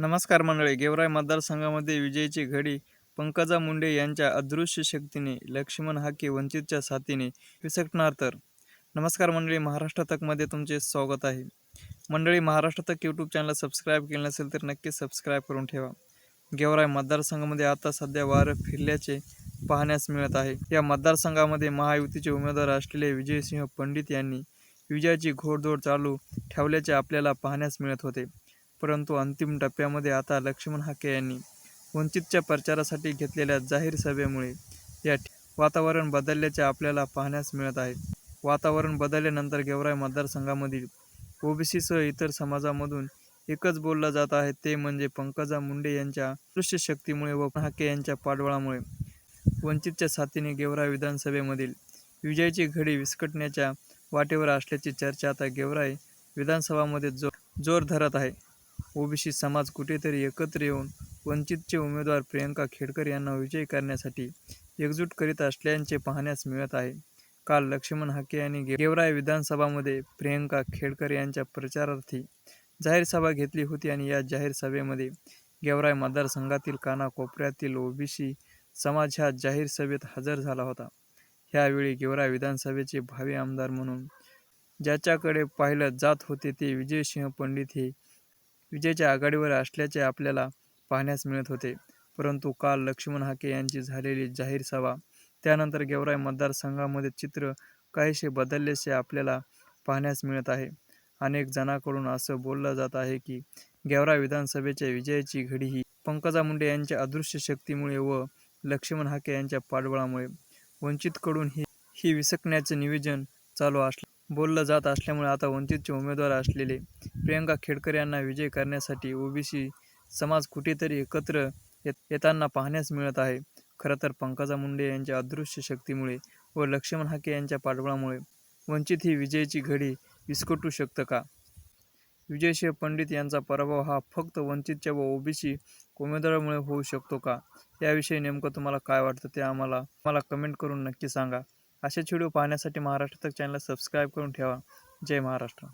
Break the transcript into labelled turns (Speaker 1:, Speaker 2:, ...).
Speaker 1: नमस्कार मंडळी गेवराई मतदारसंघामध्ये विजयीची घडी. पंकजा मुंडे यांच्या अदृश्य शक्तीने लक्ष्मण हाके वंचितच्या साथीने विसकणार तर. नमस्कार मंडळी महाराष्ट्र तकमध्ये तुमचे स्वागत आहे. मंडळी महाराष्ट्र तक यूट्यूब चॅनल सबस्क्राईब केलं नसेल तर नक्की सबस्क्राईब करून ठेवा. गेवराई मतदारसंघामध्ये आता सध्या वारं फिरल्याचे पाहण्यास मिळत आहे. या मतदारसंघामध्ये महायुतीचे उमेदवार असलेले विजयसिंह पंडित यांनी विजयाची घोडदौड चालू ठेवल्याचे आपल्याला पाहण्यास मिळत होते. परंतु अंतिम टप्प्यामध्ये आता लक्ष्मण हाके यांनी वंचितच्या प्रचारासाठी घेतलेल्या जाहीर सभेमुळे या वातावरण बदलल्याचे आपल्याला पाहण्यास मिळत आहे. वातावरण बदलल्यानंतर गेवराई मतदारसंघामधील ओबीसीसह इतर समाजामधून एकच बोललं जात आहे ते म्हणजे पंकजा मुंडे यांच्या दृश्य शक्तीमुळे व हाके यांच्या पाठबळामुळे. वंचितच्या साथीने गेवराई विधानसभेमधील विजयाची घडी विस्कटण्याच्या वाटेवर असल्याची चर्चा आता गेवराई विधानसभामध्ये जो जोर धरत आहे. ओबीसी समाज कुठेतरी एकत्र येऊन वंचितचे उमेदवार प्रियंका खेडकर यांना विजयी करण्यासाठी एकजूट करीत असल्याचे पाहण्यास मिळत आहे. काल लक्ष्मण हाके यांनी गेवराय विधानसभामध्ये प्रियंका खेडकर यांच्या प्रचारार्थी जाहीर सभा घेतली होती आणि या जाहीर सभेमध्ये गेवराय मतदारसंघातील कानाकोपऱ्यातील ओबीसी समाज ह्या जाहीर सभेत हजर झाला होता. ह्यावेळी गेवराय विधानसभेचे भावी आमदार म्हणून ज्याच्याकडे पाहिलं जात होते ते विजयसिंह पंडित हे विजयाच्या आघाडीवर असल्याचे आपल्याला पाहण्यास मिळत होते. परंतु काल लक्ष्मण हाके यांची झालेली जाहीर सभा त्यानंतर गेवराई मतदारसंघामध्ये चित्र काहीसे बदलल्याचे आपल्याला पाहण्यास मिळत आहे. अनेक जणांकडून असं बोललं जात आहे की गेवराई विधानसभेच्या विजयाची घडी ही पंकजा मुंडे यांच्या अदृश्य शक्तीमुळे व लक्ष्मण हाके यांच्या पाठबळामुळे वंचितकडून ही ही विसकण्याचे नियोजन चालू असले बोललं जात असल्यामुळे आता वंचितचे उमेदवार असलेले प्रियंका खेडकर यांना विजय करण्यासाठी ओबीसी समाज कुठेतरी एकत्र येत येताना पाहण्यास मिळत आहे. खरं तर पंकजा मुंडे यांच्या अदृश्य शक्तीमुळे व लक्ष्मण हाके यांच्या पाठबळामुळे वंचित ही विजयाची घडी विस्कटू शकतं का? विजयसिंह पंडित यांचा पराभव हा फक्त वंचितच्या व ओबीसी उमेदवारामुळे होऊ शकतो का? याविषयी नेमकं तुम्हाला काय वाटतं ते आम्हाला मला कमेंट करून नक्की सांगा. असेच व्हिडिओ पाहण्यासाठी महाराष्ट्र तक चॅनलला सबस्क्राईब करून ठेवा. जय महाराष्ट्र.